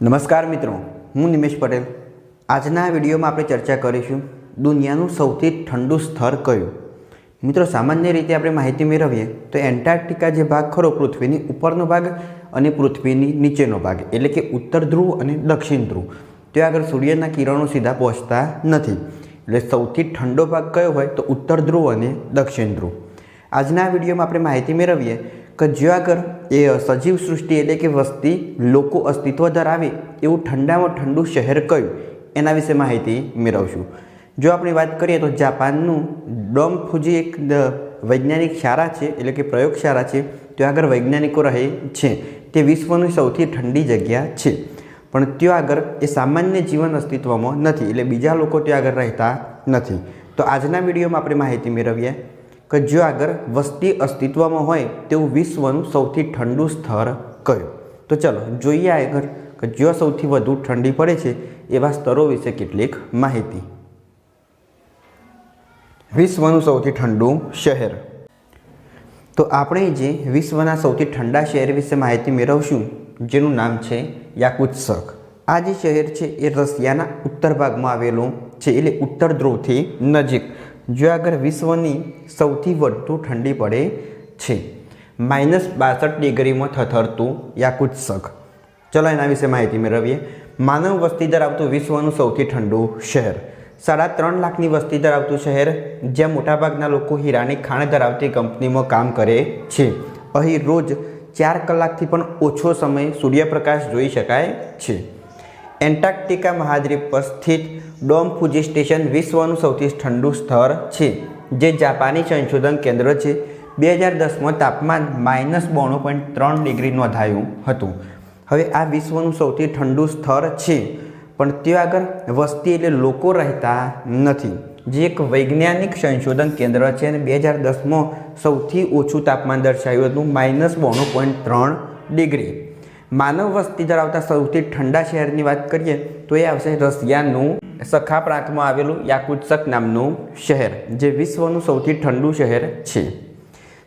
નમસ્કાર મિત્રો, હું નિમેશ પટેલ. આજના વિડીયોમાં આપણે ચર્ચા કરીશું દુનિયાનું સૌથી ઠંડુ સ્થળ કયું. મિત્રો, સામાન્ય રીતે આપણે માહિતી મેળવીએ તો એન્ટાર્કટિકા જે ભાગ ખરો, પૃથ્વીની ઉપરનો ભાગ અને પૃથ્વીની નીચેનો ભાગ, એટલે કે ઉત્તર ધ્રુવ અને દક્ષિણ ધ્રુવ. ત્યાં આગળ સૂર્યના કિરણો સીધા પહોંચતા નથી. એટલે સૌથી ઠંડો ભાગ કયો હોય તો ઉત્તર ધ્રુવ અને દક્ષિણ ધ્રુવ. આજના વિડીયોમાં આપણે માહિતી મેળવીએ કે જ્યાં આગળ એ સજીવ સૃષ્ટિ એટલે કે વસ્તી લોકો અસ્તિત્વ ધરાવે એવું ઠંડામાં ઠંડુ શહેર કયું? એના વિશે માહિતી મેળવશું. જો આપણે વાત કરીએ તો જાપાનનું ડોમ ફુજી એક વૈજ્ઞાનિક શાળા છે, એટલે કે પ્રયોગશાળા છે, ત્યાં આગળ વૈજ્ઞાનિકો રહે છે. તે વિશ્વની સૌથી ઠંડી જગ્યા છે. પણ ત્યાં આગળ એ સામાન્ય જીવન અસ્તિત્વમાં નથી, એટલે બીજા લોકો ત્યાં આગળ રહેતા નથી. તો આજના વિડીયોમાં આપણે માહિતી મેળવીએ. કે જો આગળ વસ્તી અસ્તિત્વમાં હોય તેવું વિશ્વનું સૌથી ઠંડુ સ્થળ કયું? તો ચલો જોઈએ આગળ કે જ્યાં સૌથી વધુ ઠંડી પડે છે એવા સ્તરો વિશે કેટલીક માહિતી. વિશ્વનું સૌથી ઠંડુ શહેર. તો આપણે જે વિશ્વના સૌથી ઠંડા શહેર વિશે માહિતી મેળવશું, જેનું નામ છે યાકુત્સક આ જે શહેર છે એ રશિયાના ઉત્તર ભાગમાં આવેલું છે, એટલે ઉત્તર ધ્રુવથી નજીક. જો આગળ વિશ્વની સૌથી વધુ ઠંડી પડે છે. માઇનસ બાસઠ ડિગ્રીમાં થથરતું યાકુત્સક. ચલો એના વિશે માહિતી મેળવીએ. માનવ વસ્તી ધરાવતું વિશ્વનું સૌથી ઠંડુ શહેર. સાડા ત્રણ લાખની વસ્તી ધરાવતું શહેર, જ્યાં મોટાભાગના લોકો હીરાની ખાણ ધરાવતી કંપનીમાં કામ કરે છે. અહીં રોજ ચાર કલાકથી પણ ઓછો સમય સૂર્યપ્રકાશ જોઈ શકાય છે. એન્ટાર્કટિકા મહાદ્વીપ પર સ્થિત ડોમ ફુજી સ્ટેશન વિશ્વનું સૌથી ઠંડુ સ્થળ છે, જે જાપાની સંશોધન કેન્દ્ર છે. બે હજાર દસમાં તાપમાન માઇનસ બોણું પોઈન્ટ ત્રણ ડિગ્રી નોંધાયું હતું. હવે આ વિશ્વનું સૌથી ઠંડુ સ્થળ છે, પણ ત્યાં આગળ વસ્તી એટલે લોકો રહેતા નથી. જે એક વૈજ્ઞાનિક સંશોધન કેન્દ્ર છે અને બે હજાર દસમાં સૌથી ઓછું તાપમાન દર્શાવ્યું હતું, માઇનસ બોણું પોઈન્ટ ત્રણ ડિગ્રી. માનવ વસ્તી ધરાવતા સૌથી ઠંડા શહેરની વાત કરીએ તો એ આવશે રશિયાનું સખા પ્રાંતમાં આવેલું યાકુત્સક નામનું શહેર, જે વિશ્વનું સૌથી ઠંડુ શહેર છે.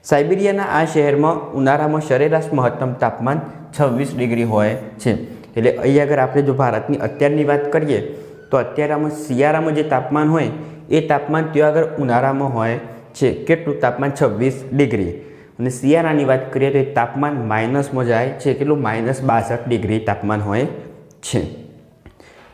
સાઇબિરિયાના આ શહેરમાં ઉનાળામાં સરેરાશ મહત્તમ તાપમાન છવ્વીસ ડિગ્રી હોય છે. એટલે અહીં આગળ આપણે જો ભારતની અત્યારની વાત કરીએ, તો અત્યારે આમાં શિયાળામાં જે તાપમાન હોય, એ તાપમાન ત્યાં આગળ ઉનાળામાં હોય છે. કેટલું તાપમાન? છવ્વીસ ડિગ્રી. અને શિયાળાની વાત કરીએ તો એ તાપમાન માઇનસમાં જાય છે, કેટલું? માઇનસ બાસઠ ડિગ્રી તાપમાન હોય છે.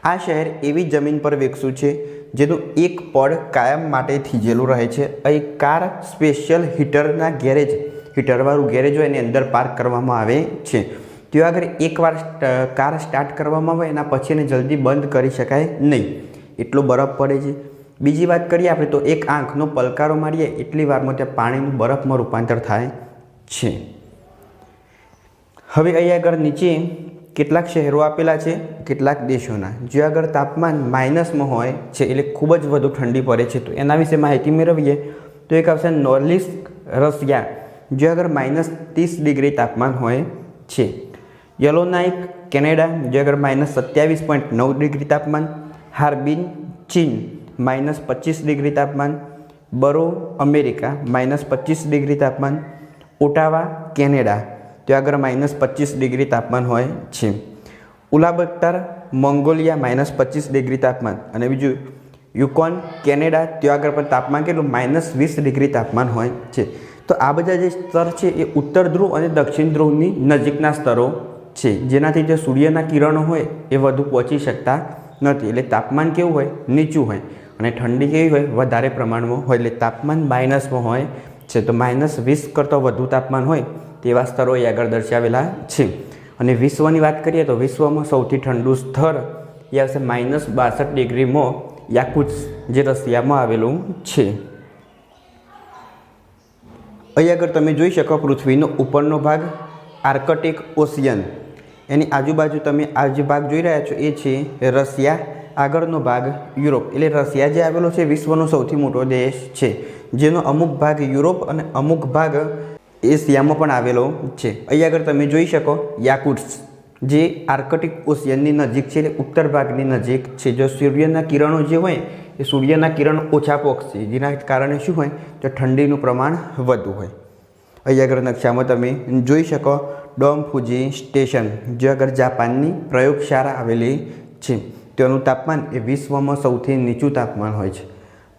આ શહેર એવી જમીન પર વિકસ્યું છે, જેનું એક પડ કાયમ માટે થીજેલું રહે છે. અહીં કાર સ્પેશિયલ હીટરના ગેરેજ હીટરવાળું ગેરેજ હોય એની અંદર પાર્ક કરવામાં આવે છે. ત્યાં આગળ એકવાર કાર સ્ટાર્ટ કરવામાં આવે, એના પછી એને જલ્દી બંધ કરી શકાય નહીં. એટલો બરફ પડે છે. બીજી વાત કરીએ આપણે તો એક આંખનો પલકારો મારીએ, એટલી વારમાં ત્યાં પાણીનું બરફમાં રૂપાંતર થાય છે. હવે અહીંયા આગળ નીચે કેટલાક શહેરો આપેલા છે, કેટલાક દેશોના. જે આગળ તાપમાન માઇનસમાં હોય છે, એટલે ખૂબ જ વધુ ઠંડી પડે છે, તો એના વિશે માહિતી મેળવીએ, તો એક આવશે નોર્લિસ્ક રશિયા જે આગળ માઇનસ ત્રીસ ડિગ્રી તાપમાન હોય છે. યલોનાઇક કેનેડા જે આગળ માઇનસ સત્યાવીસ પોઈન્ટ નવ ડિગ્રી તાપમાન. હાર્બિન, ચીન માઇનસ પચીસ ડિગ્રી તાપમાન, બરો, અમેરિકા, માઇનસ પચીસ ડિગ્રી તાપમાન, ઓટાવા, કેનેડા ત્યાં આગળ માઇનસ પચીસ ડિગ્રી તાપમાન હોય છે. ઉલાબત્તર, મંગોલિયા, માઇનસ પચીસ ડિગ્રી તાપમાન અને બીજું યુકોન, કેનેડા ત્યાં આગળ પણ તાપમાન કેટલું? માઇનસ વીસ ડિગ્રી તાપમાન હોય છે. તો આ બધા જે સ્તર છે એ ઉત્તર ધ્રુવ અને દક્ષિણ ધ્રુવની નજીકના સ્તરો છે. જેનાથી જે સૂર્યના કિરણો હોય એ વધુ પહોંચી શકતા નથી. એટલે તાપમાન કેવું હોય? નીચું હોય. અને ઠંડી કેવી હોય? વધારે પ્રમાણમાં હોય એટલે તાપમાન માઇનસમાં હોય. છે તો માઇનસ વીસ કરતાં વધુ તાપમાન હોય તેવા સ્તરો એ આગળ દર્શાવેલા છે. અને વિશ્વની વાત કરીએ તો વિશ્વમાં સૌથી ઠંડુ સ્થળ એ આવશે માઇનસ બાસઠ ડિગ્રીમાં યાકુત્સ જે રશિયામાં આવેલું છે. અહીં આગળ તમે જોઈ શકો પૃથ્વીનો ઉપરનો ભાગ, આર્કટિક ઓશિયન. એની આજુબાજુ તમે આ જે ભાગ જોઈ રહ્યા છો, એ છે રશિયા, આગળનો ભાગ યુરોપ. એટલે રશિયા જે આવેલો છે, વિશ્વનો સૌથી મોટો દેશ છે, જેનો અમુક ભાગ યુરોપ અને અમુક ભાગ એશિયામાં પણ આવેલો છે. અહીં આગળ તમે જોઈ શકો યાકુટ્સ, જે આર્કટિક ઓશિયનની નજીક છે, એટલે ઉત્તર ભાગની નજીક છે. જો સૂર્યના કિરણો જે હોય, એ સૂર્યના કિરણ ઓછા પોખશે જેના કારણે શું હોય? તો ઠંડીનું પ્રમાણ વધુ હોય. અહીં આગળ નકશામાં તમે જોઈ શકો ડોમ ફુજી સ્ટેશન, જે આગળ જાપાનની પ્રયોગશાળા આવેલી છે. તેનું તાપમાન એ વિશ્વમાં સૌથી નીચું તાપમાન હોય છે.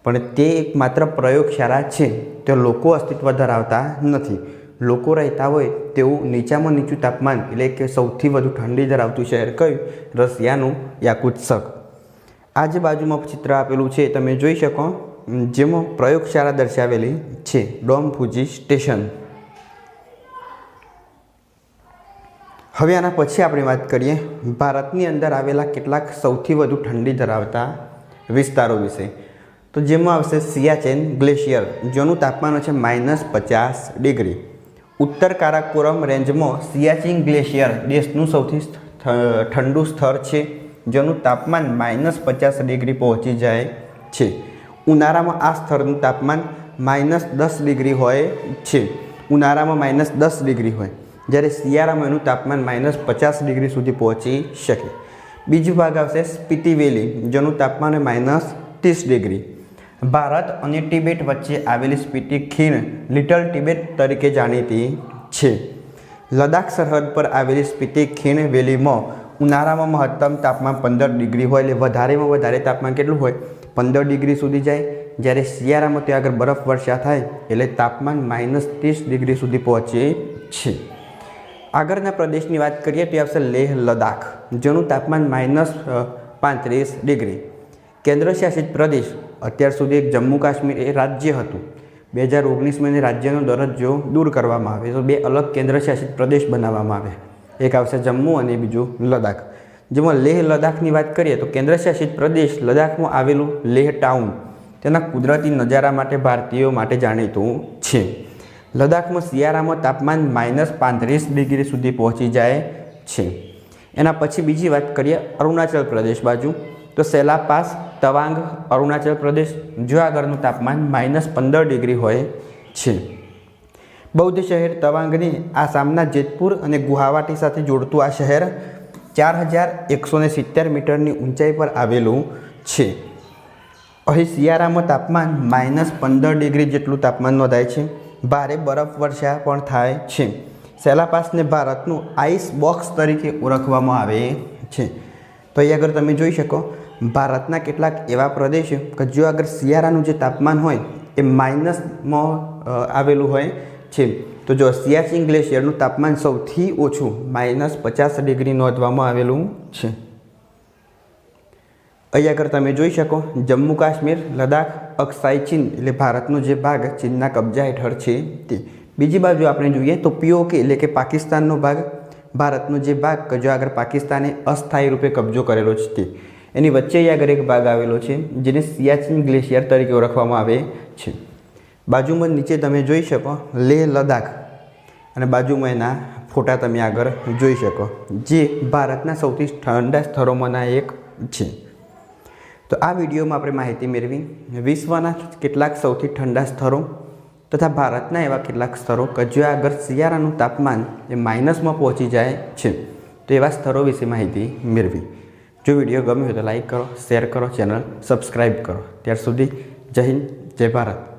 પણ તે એક માત્ર પ્રયોગશાળા છે. તે લોકો અસ્તિત્વ ધરાવતા નથી. લોકો રહેતા હોય તેવું નીચામાં નીચું તાપમાન એટલે કે સૌથી વધુ ઠંડી ધરાવતું શહેર કયું? રશિયાનું યાકુત્સક. આ જે બાજુમાં ચિત્ર આપેલું છે, તમે જોઈ શકો. જેમાં પ્રયોગશાળા દર્શાવેલી છે ડોમફુજી સ્ટેશન. હવે આના પછી આપણે વાત કરીએ. ભારતની અંદર આવેલા કેટલાક સૌથી વધુ ઠંડી ધરાવતા વિસ્તારો વિશે. તો જેમાં આવશે સિયાચેન ગ્લેશિયર, જેનું તાપમાન છે માઇનસ પચાસ ડિગ્રી. ઉત્તર કારાકોરમ રેન્જમાં સિયાચિન ગ્લેશિયર દેશનું સૌથી ઠંડુ સ્થળ છે, જેનું તાપમાન માઇનસ પચાસ ડિગ્રી પહોંચી જાય છે. ઉનાળામાં આ સ્થળનું તાપમાન માઇનસ દસ ડિગ્રી હોય છે. ઉનાળામાં માઇનસ દસ ડિગ્રી હોય. જ્યારે શિયાળામાં એનું તાપમાન માઇનસ પચાસ ડિગ્રી સુધી પહોંચી શકે. બીજો ભાગ આવશે સ્પીતિ વેલી, જેનું તાપમાન માઇનસ ત્રીસ ડિગ્રી ભારત અને ટિબેટ વચ્ચે આવેલી સ્પીતિ ખીણ લિટલ ટિબેટ તરીકે જાણીતી છે. લદાખ સરહદ પર આવેલી સ્પીતિ ખીણ વેલીમાં ઉનાળામાં મહત્તમ તાપમાન પંદર ડિગ્રી હોય એટલે વધારેમાં વધારે તાપમાન કેટલું હોય? પંદર ડિગ્રી સુધી જાય. જ્યારે શિયાળામાં ત્યાં આગળ બરફ વર્ષા થાય એટલે તાપમાન માઇનસ ત્રીસ ડિગ્રી સુધી પહોંચે છે. આગળના પ્રદેશની વાત કરીએ તો આવશે લેહ લદાખ જેનું તાપમાન માઇનસ પાંત્રીસ ડિગ્રી. કેન્દ્રશાસિત પ્રદેશ અત્યાર સુધી એક જમ્મુ કાશ્મીર એ રાજ્ય હતું. બે હજાર ઓગણીસમાં એને રાજ્યનો દરજ્જો દૂર કરવામાં આવે તો બે અલગ કેન્દ્રશાસિત પ્રદેશ બનાવવામાં આવે એક આવશે જમ્મુ અને બીજું લદાખ જેમાં લેહ લદાખની વાત કરીએ તો કેન્દ્રશાસિત પ્રદેશ લદાખમાં આવેલું લેહ ટાઉન. તેના કુદરતી નજારા માટે ભારતીયો માટે જાણીતું છે. લદાખમાં શિયાળામાં તાપમાન માઇનસ પાંત્રીસ ડિગ્રી સુધી પહોંચી જાય છે. એના પછી બીજી વાત કરીએ અરુણાચલ પ્રદેશ બાજુ. તો સેલા પાસ, તવાંગ, અરુણાચલ પ્રદેશ જુવાગઢનું તાપમાન માઇનસ પંદર ડિગ્રી હોય છે. બૌદ્ધ શહેર તવાંગની આસામના જેતપુર અને ગુવાહાટી સાથે જોડતું આ શહેર ચાર હજાર એકસો ને સિત્તેર મીટરની ઊંચાઈ પર આવેલું છે. અહીં શિયાળામાં તાપમાન માઇનસ પંદર ડિગ્રી જેટલું તાપમાન નોંધાય છે. ભારે બરફ વર્ષા પણ થાય છે. સેલાપાસને ભારતનું આઈસ બોક્સ તરીકે ઓળખવામાં આવે છે. તો અહીં આગળ તમે જોઈ શકો, ભારતના કેટલાક એવા પ્રદેશો કે જો આગળ શિયાળાનું જે તાપમાન હોય, એ માઇનસમાં આવેલું હોય છે. તો જો સિયાચિન ગ્લેશિયરનું તાપમાન સૌથી ઓછું માઇનસ પચાસ ડિગ્રી નોંધવામાં આવેલું છે. અહીં આગળ તમે જોઈ શકો, જમ્મુ કાશ્મીર લદાખ અક્ષાઈ ચીન એટલે ભારતનો જે ભાગ ચીનના કબજા હેઠળ છે તે. બીજી બાજુ આપણે જોઈએ તો પીઓકે એટલે કે પાકિસ્તાનનો ભાગ. ભારતનો જે ભાગ કે જો આગળ પાકિસ્તાને અસ્થાયી રૂપે કબજો કરેલો છે તે. એની વચ્ચે અહીં આગળ એક ભાગ આવેલો છે, જેને સિયાચીન ગ્લેશિયર તરીકે ઓળખવામાં આવે છે. બાજુમાં નીચે તમે જોઈ શકો લેહ લદાખ અને બાજુમાં એના ફોટા તમે આગળ જોઈ શકો, જે ભારતના સૌથી ઠંડા સ્થળોમાંના એક છે. તો આ વિડીયોમાં આપણે માહિતી મેળવી વિશ્વના કેટલાક સૌથી ઠંડા સ્થળો તથા ભારતના એવા કેટલાક સ્થળો કે જ્યાં આગળ શિયાળાનું તાપમાન એ માઇનસમાં પહોંચી જાય છે. તો એવા સ્થળો વિશે માહિતી મેળવી. જો વીડિયો ગમ્યો હોય તો લાઇક કરો, શેર કરો, ચેનલ સબસ્ક્રાઈબ કરો. ત્યાર સુધી જય હિન્દ, જય ભારત.